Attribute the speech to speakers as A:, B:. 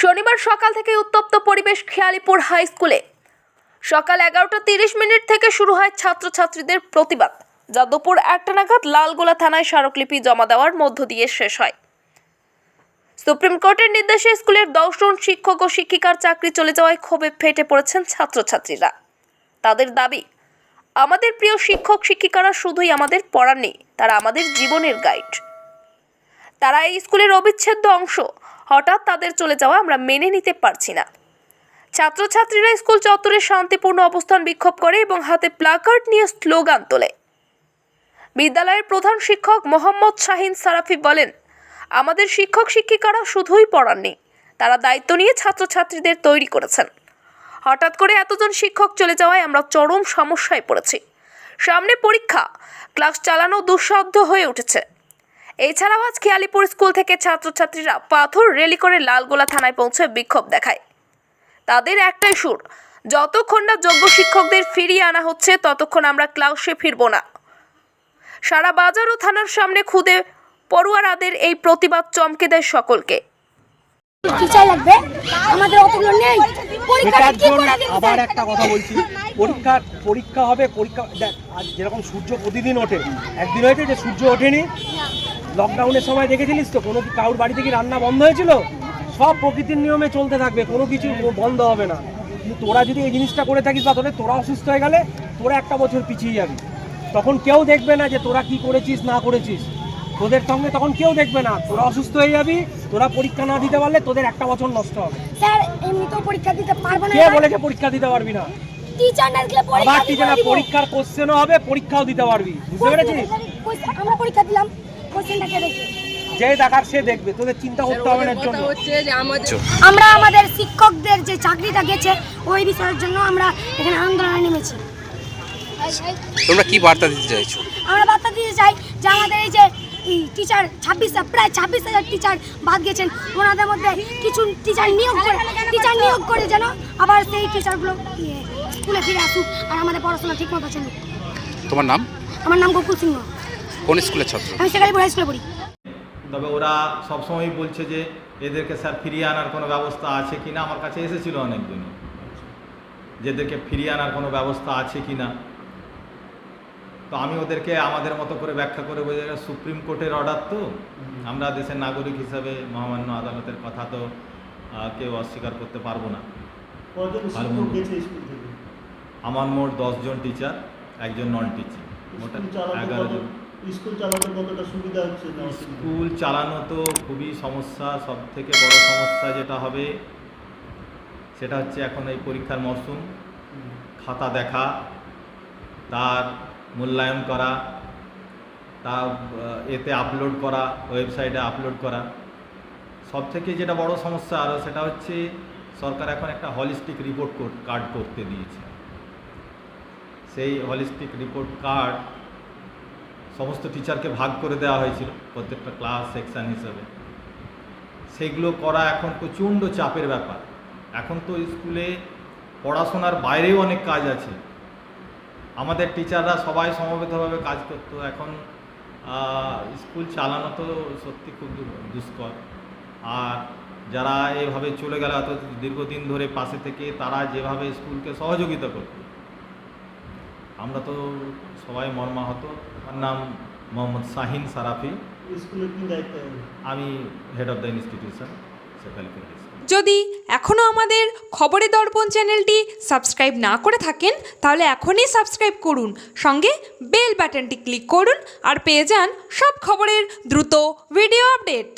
A: শনিবার সকাল থেকে উত্তপ্ত পরিবেশ খেয়ালিপুর হাই স্কুলে। সকাল এগারোটা তিরিশ মিনিট থেকে শুরু হয় ছাত্রছাত্রীদের প্রতিবাদ। যা দুপুর একটা নাগাদ লালগোলা থানায় স্মারকলিপি জমা দেওয়ার মধ্য দিয়ে শেষ হয়। সুপ্রিম কোর্টের নির্দেশে স্কুলের দশজন শিক্ষক ও শিক্ষিকার চাকরি চলে যাওয়ায় ক্ষোভে ফেটে পড়েছেন ছাত্রছাত্রীরা। তাদের দাবি, আমাদের প্রিয় শিক্ষক শিক্ষিকারা শুধুই আমাদের পড়ার নেই তারা আমাদের জীবনের গাইড। তারা এই স্কুলের অবিচ্ছেদ্য অংশ। হঠাৎ তাদের চলে যাওয়া আমরা মেনে নিতে পারছি না। ছাত্রছাত্রীরা স্কুল চত্বরে শান্তিপূর্ণ অবস্থান বিক্ষোভ করে এবং হাতে প্লাকার্ড নিয়ে স্লোগান তোলে। বিদ্যালয়ের প্রধান শিক্ষক মোহাম্মদ শাহিন সারাফি বলেন, আমাদের শিক্ষক শিক্ষিকারা শুধুই পড়াননি তারা দায়িত্ব নিয়ে ছাত্রছাত্রীদের তৈরি করেছেন। হঠাৎ করে এতজন শিক্ষক চলে যাওয়ায় আমরা চরম সমস্যায় পড়েছি। সামনে পরীক্ষা, ক্লাস চালানো দুঃসাধ্য হয়ে উঠেছে। এছাড়াও আজ খেয়ালিপুর স্কুল থেকে ছাত্রছাত্রীরা পাথর রেলি করে লালগোলা থানায় পৌঁছে বিক্ষোভ দেখায়। তাদের একটাই সুর যতক্ষণ না যোগ্য শিক্ষকদের ফিরিয়ে আনা হচ্ছে ততক্ষণ আমরা ক্লাসে ফিরব না। সারা বাজার ও থানার সামনে খুদে পড়ুয়ারাদের এই প্রতিবাদ চমকে দেয় সকলকে।
B: টিচার লাগবে? আমাদের অতগুলো নেই।
C: এটার জন্য আবার একটা কথা বলছি। পরীক্ষা পরীক্ষা হবে পরীক্ষা দেখ আজ যেরকম সূর্য প্রতিদিন ওঠে একদিন হয়েছে যে সূর্য ওঠেনি লকডাউনের সময় দেখেছিলিস তো? কোনো কারোর বাড়িতে কি রান্না বন্ধ হয়েছিল? সব প্রকৃতির নিয়মে চলতে থাকবে কোনো কিছু বন্ধ হবে না। কিন্তু তোরা যদি এই জিনিসটা করে থাকিস বা তোদের তোরা অসুস্থ হয়ে গেলে তোরা একটা বছর পিছিয়ে যাবি। তখন কেউ দেখবে না যে তোরা কি করেছিস না করেছিস। তোদের সঙ্গে তখন কেউ দেখবে না। তোরা অসুস্থ হয়ে যাবি তোরা পরীক্ষা না দিতে পারলে তোদের একটা বছর নষ্ট হবে।
B: স্যার এমনিতেও পরীক্ষা দিতে পারব না
C: কে বলেছে পরীক্ষা দিতে পারবি না?
B: টিচার না দিলে
C: আবার
B: পরীক্ষা
C: টিচার
B: দিতে
C: পরীক্ষার কোশ্চেনও হবে পরীক্ষাও দিতে পারবি। বুঝতে পেরেছিস?
B: আমরা পরীক্ষা দিলাম। কোশ্চেনটা কে
C: যে দেখার সে দেখবে তোদের চিন্তা করতে হবে না জন্য।
B: আমরা আমাদের শিক্ষকদের যে চাকরিটা গেছে ওই বিষয়ের জন্য আমরা এখানে আন্দোলনে নেমেছি।
D: তোমরা কি বার্তা দিতে চাইছো?
B: আমরা বার্তা দিতে চাই যে আমাদের এই যে টিচার ছাব্বিশ প্রায় ছাব্বিশ হাজার টিচার বাদ গেছেন। ওনাদের মধ্যে কিছু টিচার নিয়োগ করে টিচার নিয়োগ করে যেন আবার সেই টিচারগুলো স্কুলে ফিরে আসুক আর আমাদের পড়াশোনা ঠিক মতো চলুক।
D: তোমার নাম?
B: আমার নাম গোকুল সিংহ।
D: কোন স্কুলের ছাত্র?
B: আমি সেকালিপুর হাই স্কুলে পড়ি।
E: তবে ওরা সবসময় বলছে যে এদেরকে স্যার ফিরিয়ে আনার কোনো ব্যবস্থা আছে কি না? আমার কাছে এসেছিল অনেকজনই যে এদেরকে ফিরিয়ে আনার কোনো ব্যবস্থা আছে কি না? তো আমি ওদেরকে আমাদের মতো করে ব্যাখ্যা করে বোঝা গেল সুপ্রিম কোর্টের অর্ডার তো। আমরা দেশের নাগরিক হিসাবে মহামান্য আদালতের কথা তো কেউ অস্বীকার করতে পারব না। আমার মোট দশজন টিচার একজন নন টিচিং মোট এগারো জন।
F: স্কুল চালাতে কতটা সুবিধা হচ্ছে
E: স্কুল চালানো তো খুবই সমস্যা সব থেকে বড় সমস্যা যেটা হবে, সেটা হচ্ছে এখন এই পরীক্ষার মরশুম খাতা দেখা, তার মূল্যায়ন করা, তা এতে আপলোড করা ওয়েবসাইটে আপলোড করা। সব থেকে যেটা বড় সমস্যা আরও সেটা হচ্ছে সরকার এখন একটা হলিস্টিক রিপোর্ট কার্ড করতে দিয়েছে। সেই হলিস্টিক রিপোর্ট কার্ড সমস্ত টিচারকে ভাগ করে দেওয়া হয়েছিল প্রত্যেকটা ক্লাস সেকশন হিসাবে। সেগুলো করা এখন প্রচণ্ড চাপের ব্যাপার। এখন তো স্কুলে পড়াশোনার বাইরেও অনেক কাজ আছে। আমাদের টিচাররা সবাই সমবেতভাবে কাজ করতো। এখন স্কুল চালানো তো সত্যি খুব দুষ্কর। আর যারা এভাবে চলে গেল, এত দীর্ঘদিন ধরে পাশে থেকে, তারা যেভাবে স্কুলকে সহযোগিতা করতো। আমরা তো সবাই মর্মাহত। আমার নাম মোহাম্মদ শাহিন সারাফি।
F: স্কুলের কি দায়িত্ব?
E: আমি হেড অফ দ্য ইনস্টিটিউশন
G: যদি এখনও আমাদের খবরের দর্পণ চ্যানেলটি সাবস্ক্রাইব না করে থাকেন তাহলে এখনই সাবস্ক্রাইব করুন। সঙ্গে বেল বাটনটি ক্লিক করুন আর পেয়ে যান সব খবরের দ্রুত ভিডিও আপডেট।